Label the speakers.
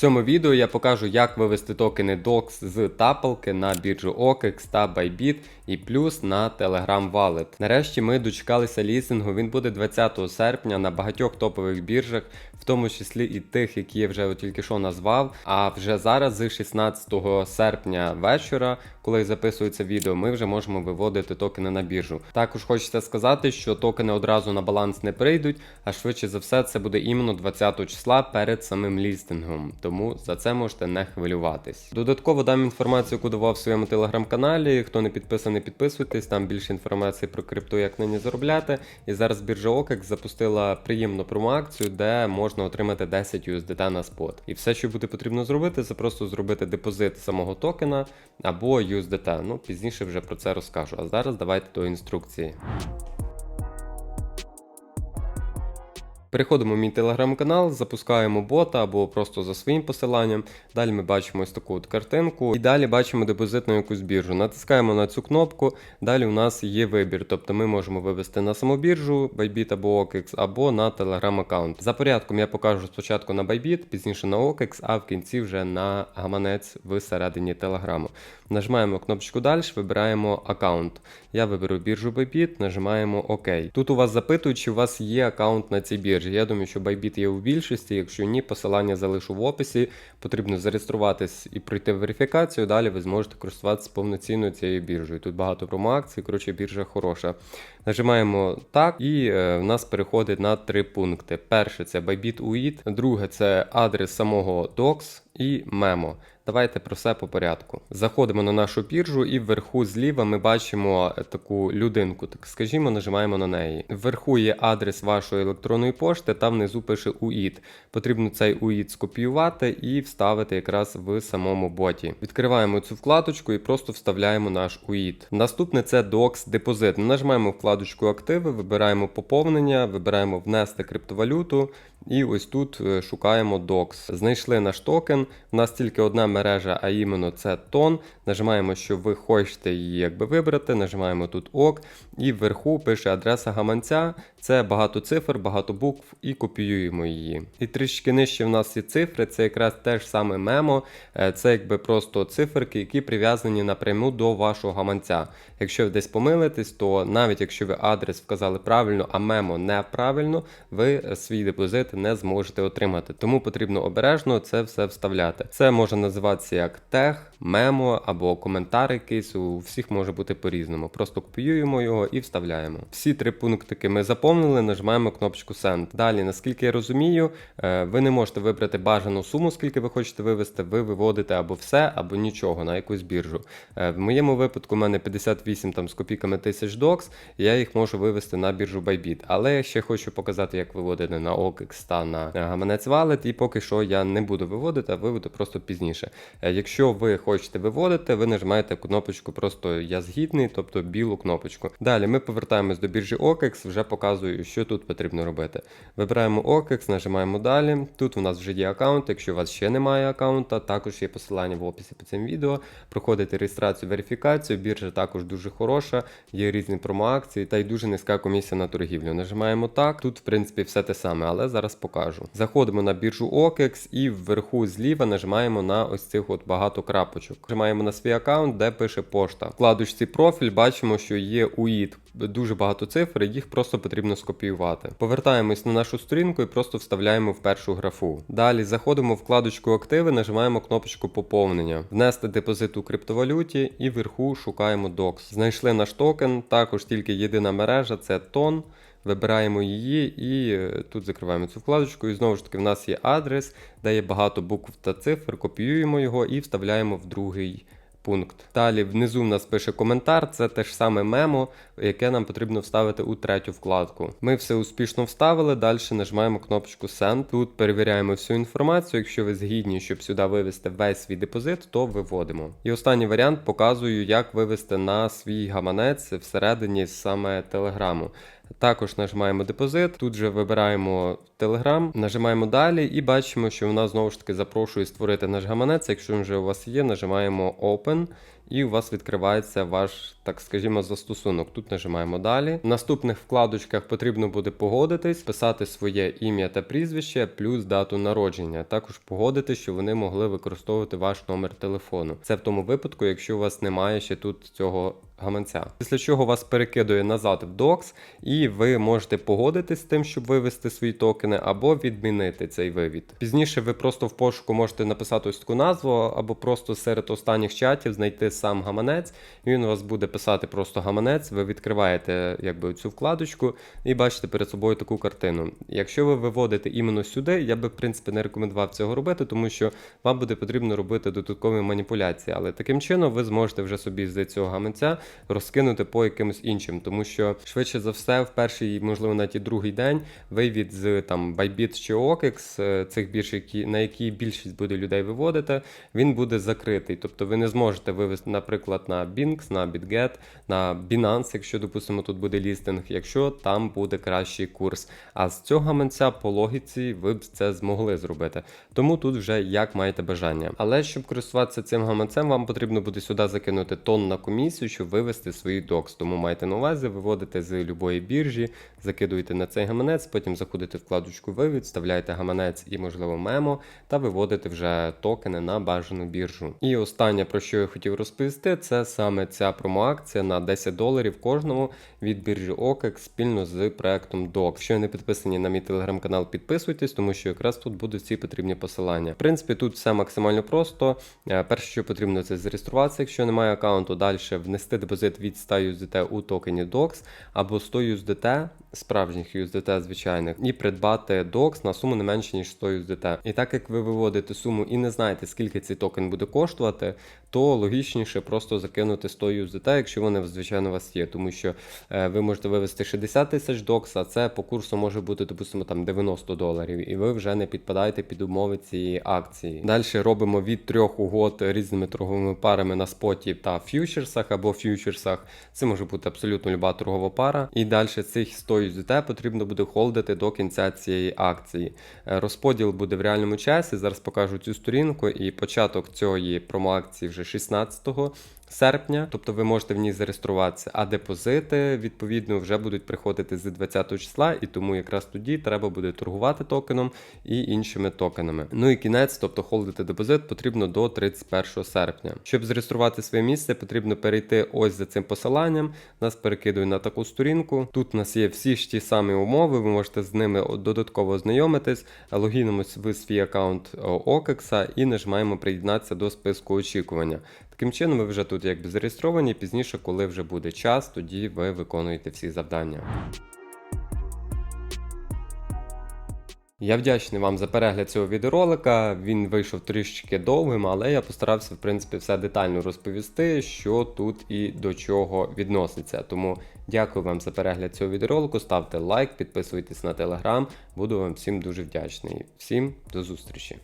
Speaker 1: цьому відео я покажу, як вивести токени DOX з тапалки на біржу OKEX та Bybit і плюс на Telegram Wallet. Нарешті ми дочекалися лісингу. Він буде 20 серпня на багатьох топових біржах, в тому числі і тих, які я вже тільки що назвав. А вже зараз, з 16 серпня вечора, коли записується відео, ми вже можемо виводити токени на біржу. Також хочеться сказати, що токени одразу на баланс не прийдуть, а швидше за все це буде іменно 20 числа перед самим лістингом. Тому за це можете не хвилюватись. Додатково дам інформацію, яку в своєму телеграм-каналі. Хто не підписаний, підписуйтесь. Там більше інформації про крипту, як на ній заробляти. І зараз біржа OKEX запустила приємну промоакцію, де можна отримати 10 USDT на спот. І все, що буде потрібно зробити, це просто зробити депозит самого токена або USDT. Ну пізніше вже про це розкажу. А зараз давайте до інструкції. Переходимо в мій телеграм-канал, запускаємо бота або просто за своїм посиланням. Далі ми бачимо ось таку от картинку. І далі бачимо депозит на якусь біржу. Натискаємо на цю кнопку. Далі у нас є вибір. Тобто ми можемо вивести на саму біржу Bybit або OKEX, або на Telegram аккаунт. За порядком я покажу спочатку на Bybit, пізніше на OKEX, а в кінці вже на гаманець всередині Телеграму. Нажимаємо кнопочку далі, вибираємо аккаунт. Я виберу біржу Bybit, нажимаємо ОК. Тут у вас запитують, чи у вас є аккаунт на цій біржі. Я думаю, що Bybit є у більшості. Якщо ні, посилання залишу в описі. Потрібно зареєструватись і пройти верифікацію. Далі ви зможете користуватися повноцінно цією біржею. Тут багато промоакцій, коротше, біржа хороша. Нажимаємо так, і е, в нас переходить на три пункти. Перше це Bybit UID, друге це адрес самого DOX і Memo. Давайте про все по порядку. Заходимо на нашу біржу, і вверху зліва ми бачимо е, таку людинку. Так скажімо, нажимаємо на неї. Вверху є адрес вашої електронної пошти, там внизу пише UID. Потрібно цей UID скопіювати і вставити якраз в самому боті. Відкриваємо цю вкладочку і просто вставляємо наш UID. Наступне це DOX депозит. Нажимаємо вкладочку Активи, вибираємо поповнення, вибираємо внести криптовалюту. І ось тут е, шукаємо DOX. Знайшли наш токен. У нас тільки одна мережа, а іменно це тон. Нажимаємо, що ви хочете її якби вибрати. Нажимаємо тут ок. І вверху пише адреса гаманця. Це багато цифр, багато букв і копіюємо її. І трішки нижче в нас є цифри, це якраз те ж саме мемо. Е, Це якби просто циферки, які прив'язані напряму до вашого гаманця. Якщо ви десь помилитесь, то навіть якщо ви адрес вказали правильно, а мемо неправильно, ви свій депозит не зможете отримати. Тому потрібно обережно це все вставляти. Це може називатися як тег, мемо або коментар якийсь. У всіх може бути по-різному. Просто копіюємо його і вставляємо. Всі три пунктики ми заповнили, нажимаємо кнопочку Send. Далі, наскільки я розумію, е, ви не можете вибрати бажану суму, скільки ви хочете вивести. Ви виводите або все, або нічого на якусь біржу. Е, В моєму випадку, у мене 58 там з копійками тисяч докс, я їх можу вивести на біржу Bybit. Але я ще хочу показати, як виводити на OKEX та на гаманець Wallet, і поки що я не буду виводити, а виведу просто пізніше. Е, Якщо ви хочете виводити, ви нажимаєте кнопочку просто Я згідний, тобто білу кнопочку. Далі ми повертаємось до біржі OKEX, вже показую, що тут потрібно робити. Вибираємо OKEX, нажимаємо далі. Тут у нас вже є аккаунт. Якщо у вас ще немає аккаунта, також є посилання в описі під цим відео. Проходите реєстрацію, верифікацію. Біржа також дуже хороша, є різні промоакції та й дуже низька комісія на торгівлю. Нажимаємо так. Тут, в принципі, все те саме, але зараз покажу. Заходимо на біржу OKEX і вверху зліва нажимаємо на ось цих от багато крапочок. Нажимаємо на свій аккаунт, де пише пошта. В вкладочці профіль бачимо, що є UID. Дуже багато цифр, їх просто потрібно скопіювати. Повертаємось на нашу сторінку і просто вставляємо в першу графу. Далі заходимо в вкладочку активи, нажимаємо кнопочку поповнення, внести депозит у криптовалюті і вверху шукаємо DOX. Знайшли наш токен, також тільки єдина мережа це тон. Вибираємо її і е, тут закриваємо цю вкладочку. І знову ж таки, в нас є адрес, де є багато букв та цифр. Копіюємо його і вставляємо в другий пункт. Далі внизу в нас пише коментар, це те ж саме мемо, яке нам потрібно вставити у третю вкладку. Ми все успішно вставили, далі нажимаємо кнопочку Send. Тут перевіряємо всю інформацію. Якщо ви згідні, щоб сюди вивести весь свій депозит, то виводимо. І останній варіант показую, як вивести на свій гаманець всередині саме телеграму. Також нажимаємо депозит, тут же вибираємо Telegram, нажимаємо далі і бачимо, що вона знову ж таки запрошує створити наш гаманець. Якщо він вже у вас є, нажимаємо Open. і у вас відкривається ваш, так скажімо, застосунок. Тут нажимаємо далі. В наступних вкладочках потрібно буде погодитись, писати своє ім'я та прізвище, плюс дату народження. Також погодити, що вони могли використовувати ваш номер телефону. Це в тому випадку, якщо у вас немає ще тут цього гаманця. Після чого вас перекидує назад в Docs, і ви можете погодитись з тим, щоб вивести свої токени, або відмінити цей вивід. Пізніше ви просто в пошуку можете написати ось таку назву, або просто серед останніх чатів знайти сам гаманець. і Він у вас буде писати просто гаманець. Ви відкриваєте якби цю вкладочку і бачите перед собою таку картину. Якщо ви виводите іменно сюди, я би в принципі не рекомендував цього робити, тому що вам буде потрібно робити додаткові маніпуляції. Але таким чином ви зможете вже собі з цього гаманця розкинути по якимось іншим, тому що швидше за все, в перший, можливо, навіть і другий день вивід з там Bybit чи OKX, е, цих бірж, які на які більшість буде людей виводити, він буде закритий. Тобто ви не зможете вивести, наприклад, на Binx, на BitGet, на Binance, якщо допустимо тут буде лістинг, якщо там буде кращий курс. А з цього гаманця по логіці ви б це змогли зробити. Тому тут вже як маєте бажання. Але щоб користуватися цим гаманцем, вам потрібно буде сюди закинути тон на комісію, щоб вивести свої докс. Тому майте на увазі, виводите з любої біржі, закидуєте на цей гаманець, потім заходите в вкладочку вивід, вставляєте гаманець і, можливо, мемо, та виводите вже токени на бажану біржу. І останнє, про що я хотів розповісти, це саме ця промоакція на 10 доларів кожному від біржі OKEX спільно з проектом DOC. Якщо не підписані на мій телеграм-канал, підписуйтесь, тому що якраз тут будуть всі потрібні посилання. В принципі, тут все максимально просто. Е, Перше, що потрібно, це зареєструватися, якщо немає аккаунту, далі внести депозит від 100 USDT у токені DOX або 100 USDT, справжніх USDT звичайних, і придбати DOX на суму не менше, ніж 100 USDT. І так як ви виводите суму і не знаєте, скільки цей токен буде коштувати, то логічніше просто закинути 100 USDT, якщо вони звичайно у вас є, тому що е, ви можете вивести 60 тисяч DOX, а це по курсу може бути, допустимо, там 90 доларів, і ви вже не підпадаєте під умови цієї акції. Далі робимо від трьох угод різними торговими парами на споті та фьючерсах або фьючерсах. Це може бути абсолютно люба торгова пара. І далі цих 100 USDT потрібно буде холдити до кінця цієї акції. Е, Розподіл буде в реальному часі. Зараз покажу цю сторінку і початок цієї промоакції вже 16 серпня, тобто ви можете в ній зареєструватися, а депозити відповідно вже будуть приходити з 20 числа, і тому якраз тоді треба буде торгувати токеном і іншими токенами. Ну і кінець, тобто холдити депозит, потрібно до 31 серпня. Щоб зареєструвати своє місце, потрібно перейти ось за цим посиланням. Нас перекидує на таку сторінку. Тут у нас є всі ж ті самі умови, ви можете з ними додатково ознайомитись, логінимось в свій аккаунт OKEX і нажимаємо приєднатися до списку очікування. Таким чином, ви вже тут якби зареєстровані. Пізніше, коли вже буде час, тоді ви виконуєте всі завдання. Я вдячний вам за перегляд цього відеоролика. Він вийшов трішки довгим, але я постарався, в принципі, все детально розповісти, що тут і до чого відноситься. Тому дякую вам за перегляд цього відеоролику. Ставте лайк, підписуйтесь на телеграм. Буду вам всім дуже вдячний. Всім до зустрічі!